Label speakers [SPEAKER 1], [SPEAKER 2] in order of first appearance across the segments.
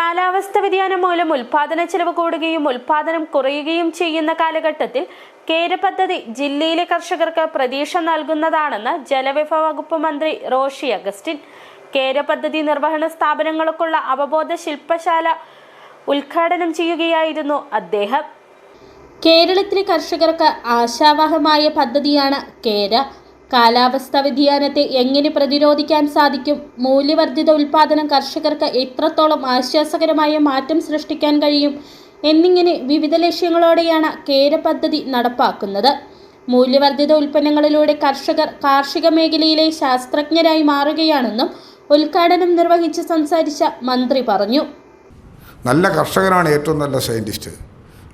[SPEAKER 1] കാലാവസ്ഥ വ്യതിയാനം മൂലം ഉൽപാദന ചെലവ് കൂടുകയും ഉൽപാദനം കുറയുകയും ചെയ്യുന്ന കാലഘട്ടത്തിൽ കേര പദ്ധതി ജില്ലയിലെ കർഷകർക്ക് പ്രതീക്ഷ നൽകുന്നതാണെന്ന് ജലവിഭവ വകുപ്പ് മന്ത്രി റോഷി അഗസ്റ്റിൻ. കേര പദ്ധതി നിർവഹണ സ്ഥാപനങ്ങൾക്കുള്ള അവബോധ ശില്പശാല ഉദ്ഘാടനം ചെയ്യുകയായിരുന്നു അദ്ദേഹം. കേരളത്തിലെ കർഷകർക്ക് ആശാവാഹമായ പദ്ധതിയാണ് കേര. കാലാവസ്ഥാ വ്യതിയാനത്തെ എങ്ങനെ പ്രതിരോധിക്കാൻ സാധിക്കും? മൂല്യവർദ്ധിത ഉൽപാദനം കർഷകർക്ക് എത്രത്തോളം ആശ്വാസകരമായ മാറ്റം സൃഷ്ടിക്കാൻ കഴിയും? എന്നിങ്ങനെ വിവിധ ലക്ഷ്യങ്ങളോടെയാണ് കേര പദ്ധതി നടപ്പാക്കുന്നത്. മൂല്യവർദ്ധിത ഉൽപ്പന്നങ്ങളിലൂടെ കർഷകർ കാർഷിക മേഖലയിലെ ശാസ്ത്രജ്ഞരായി മാറുകയാണെന്നും ഉദ്ഘാടനം നിർവഹിച്ച് സംസാരിച്ച മന്ത്രി പറഞ്ഞു.
[SPEAKER 2] നല്ല കർഷകരാണ് ഏറ്റവും നല്ല സയന്റിസ്റ്റ്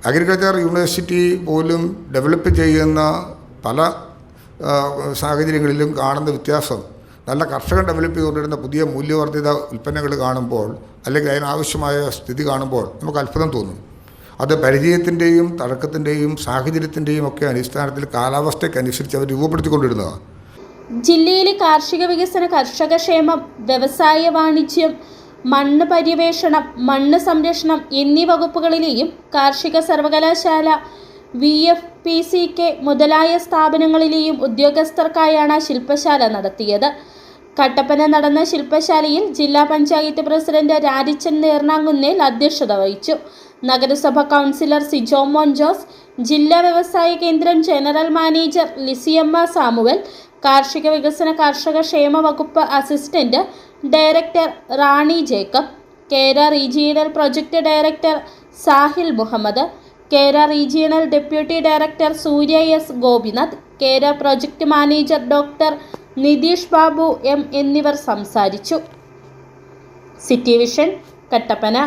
[SPEAKER 2] അഗ്രികൾച്ചർ യൂണിവേഴ്സിറ്റി പോലും ഡെവലപ്പ് ചെയ്യുന്ന പല സാഹചര്യങ്ങളിലും കാണുന്ന വ്യത്യാസം. നല്ല കർഷകൻ ഡെവലപ്പ് ചെയ്തുകൊണ്ടിരുന്ന പുതിയ മൂല്യവർദ്ധിത ഉൽപ്പന്നങ്ങൾ കാണുമ്പോൾ അല്ലെങ്കിൽ അതിനാവശ്യമായ സ്ഥിതി കാണുമ്പോൾ നമുക്ക് അത്ഭുതം തോന്നും. അത് പരിചയത്തിന്റെയും തഴക്കത്തിന്റെയും സാഹചര്യത്തിന്റെയും ഒക്കെ അടിസ്ഥാനത്തിൽ കാലാവസ്ഥയ്ക്കനുസരിച്ച് അവർ രൂപപ്പെടുത്തിക്കൊണ്ടിരുന്നതാണ്.
[SPEAKER 1] ജില്ലയിലെ കാർഷിക വികസന കർഷക ക്ഷേമം വ്യവസായ വാണിജ്യം മണ്ണ് പര്യവേഷണം മണ്ണ് സംരക്ഷണം എന്നീ വകുപ്പുകളിലെയും കാർഷിക സർവകലാശാല V F P C K മുതലായ സ്ഥാപനങ്ങളിലെയും ഉദ്യോഗസ്ഥർക്കായാണ് ശില്പശാല നടത്തിയത്. കട്ടപ്പന നടന്ന ശില്പശാലയിൽ ജില്ലാ പഞ്ചായത്ത് പ്രസിഡന്റ് രാജിച്ചൻ നേർണാങ്കുന്നേൽ അധ്യക്ഷത വഹിച്ചു. നഗരസഭ കൗൺസിലർ സിജോ മോൻ ജോസ് ജില്ലാ വ്യവസായ കേന്ദ്രം ജനറൽ മാനേജർ ലിസിയമ്മ സാമുവൽ കാർഷിക വികസന കർഷക ക്ഷേമ വകുപ്പ് assistant director Rani Jacob Kera regional project director Sahil Muhammad Kera regional deputy director Surya S Gopinath Kera project manager doctor Nitish Babu M എന്നിവർ സംസാരിച്ചു. City vision Kattappana.